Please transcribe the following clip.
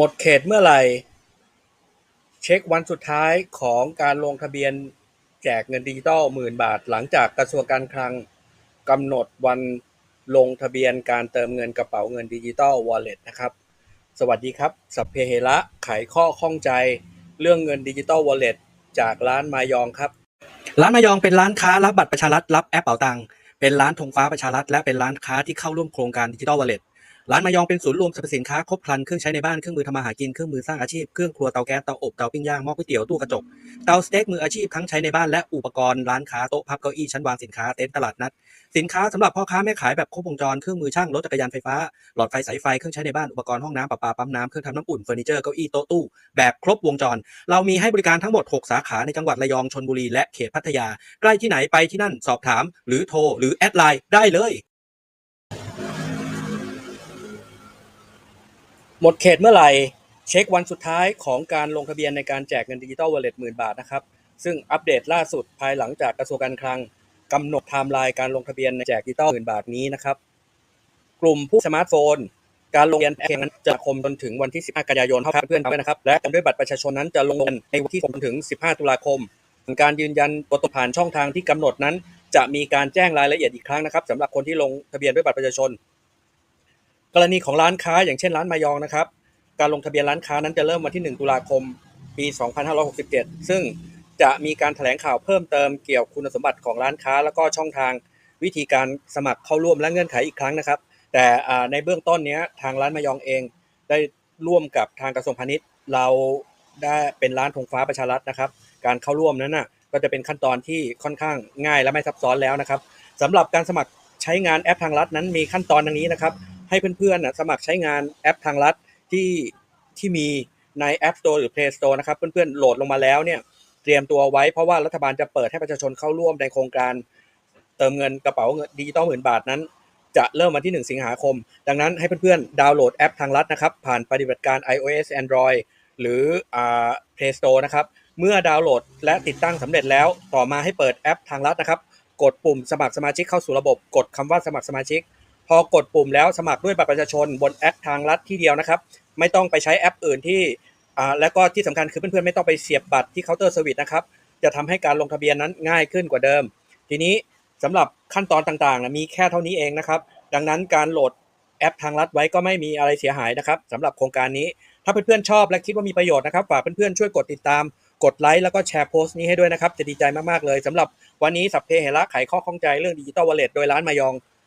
หมดเขตเมื่อไหร่ เช็ควันสุดท้ายของการลงทะเบียนแจกเงินดิจิตอลหมื่นบาท หลังจากกระทรวงการคลังกำหนดวันลงทะเบียนการเติมเงินกระเป๋าเงินดิจิตอลวอลเล็ตนะครับ สวัสดีครับ สัพเพเหระไขข้อข้องใจเรื่องเงินดิจิตอลวอลเล็ตจากร้านมายองครับ ร้านมายองเป็นร้านค้ารับบัตรประชารัฐรับแอปเป๋าตัง เป็นร้านธงฟ้าประชารัฐและเป็นร้านค้าที่เข้าร่วมโครงการดิจิทัลวอลเล็ต ร้านมายองเป็นศูนย์รวมสรรพสินค้าครบครันเครื่องใช้ในบ้านเครื่องมือทำมาหากินเครื่องมือสร้างอาชีพเครื่องครัวเตาแก๊สเตาอบเตาปิ้งย่างหม้อก๋วยเตี๋ยวตู้กระจกเตาสเต็กมืออาชีพทั้งใช้ในบ้านและอุปกรณ์ร้านค้าโต๊ะพับเก้าอี้ชั้นวางสินค้าเต็นท์ตลาดนัด สินค้าสำหรับพ่อค้าแม่ขายแบบครบวงจรเครื่องมือช่างรถจักรยานไฟฟ้าหลอดไฟสายไฟเครื่องใช้ในบ้านอุปกรณ์ห้องน้ำประปาปั๊มน้ำเครื่องทำน้ำอุ่นเฟอร์นิเจอร์เก้าอี้โต๊ะตู้แบบครบวงจร เรามีให้บริการทั้งหมด 6 สาขาในจังหวัดระยองชนบุรีและเขตพัทยา ใกล้ที่ไหนไปที่นั่นสอบถาม หรือโทรหรือแอดไลน์ได้เลย หมดเขตเมื่อไหร่เช็ควันสุดท้ายของการลงทะเบียนในการแจกเงินดิจิตอลวอลเล็ตหมื่นบาทนะครับ ซึ่งอัปเดตล่าสุดภายหลังจากกระทรวงการคลังกำหนดไทม์ไลน์การลงทะเบียนในแจกดิจิตอลหมื่นบาทนี้นะครับ กลุ่มผู้สมาร์ทโฟน การลงทะเบียนแอปนั้นจะคมจนถึงวันที่ 15 กันยายนเท่ากับเพื่อนๆด้นะครับและด้วยบัตรประชาชนนั้นจะลงในวันที่6จนถึง 15 ตุลาคมการยืนยันตัวตนผ่านช่องทางที่กำหนดนั้น จะมีการแจ้งรายละเอียดอีกครั้งนะครับสำหรับคนที่ลงทะเบียนด้วยบัตรประชาชน รณีของร้านค้าอย่างเช่นร้านมายองนะครับ การลงทะเบียนร้านค้านั้นจะเริ่มวันที่ 1 ตุลาคม ปี 2567 ซึ่งจะมีการแถลงข่าวเพิ่มเติมเกี่ยวคุณสมบัติของร้านค้า แล้วก็ช่องทางวิธีการสมัครเข้าร่วมและเงื่อนไขอีกครั้งนะครับ แต่ในเบื้องต้นนี้ทางร้านมายองเองได้ร่วมกับทางกระทรวงพาณิชย์ เราได้เป็นร้านธงฟ้าประชารัฐนะครับ การเข้าร่วมนั้นน่ะก็จะเป็นขั้นตอนที่ค่อนข้างง่ายและไม่ซับซ้อนแล้วนะครับสำหรับการสมัครใช้งานแอปทางรัฐนั้นมีขั้นตอนดังนี้นะครับ ให้เพื่อนๆนะสมัครใช้งานแอปทางรัฐที่ที่มีใน App Store หรือ Play Store นะครับ เพื่อนๆโหลดลงมาแล้วเนี่ยเตรียมตัวไว้เพราะว่ารัฐบาลจะเปิดให้ประชาชนเข้าร่วมในโครงการ เติมเงินกระเป๋าเงินดิจิตอลหมื่นบาทนั้น จะเริ่มวันที่ 1 สิงหาคม ดังนั้นให้เพื่อนๆดาวน์โหลดแอปทางรัฐนะครับ ผ่านปฏิบัติการ iOS Android หรืออ่า Play Store นะครับเมื่อดาวน์โหลดและติดตั้งสำเร็จแล้ว ต่อมาให้เปิดแอปทางรัฐนะครับ กดปุ่มสมัครสมาชิกเข้าสู่ระบบ กดคำว่าสมัครสมาชิก พอกดปุ่มแล้วสมัครด้วยบัตรประชาชนบนแอปทางรัฐที่เดียวนะครับ ไม่ต้องไปใช้แอปอื่นที่อ่าแล้วก็ที่สำคัญคือเพื่อนๆไม่ต้องไปเสียบบัตรที่เคาน์เตอร์เซอร์วิสนะครับ จะทำให้การลงทะเบียนนั้นง่ายขึ้นกว่าเดิม ทีนี้สำหรับขั้นตอนต่างๆ มีแค่เท่านี้เองนะครับ ดังนั้นการโหลดแอปทางรัฐไว้ก็ไม่มีอะไรเสียหายนะครับสำหรับโครงการนี้ ถ้าเพื่อนๆชอบและคิดว่ามีประโยชน์นะครับฝากเพื่อนๆช่วยกดติดตาม กดไลค์แล้วก็แชร์โพสต์นี้ให้ด้วยนะครับ จะดีใจมากๆเลยสำหรับวันนี้สัพเพเหระไขข้อข้องใจเรื่องดิจิตอลวอลเล็ตโดยร้านมายอง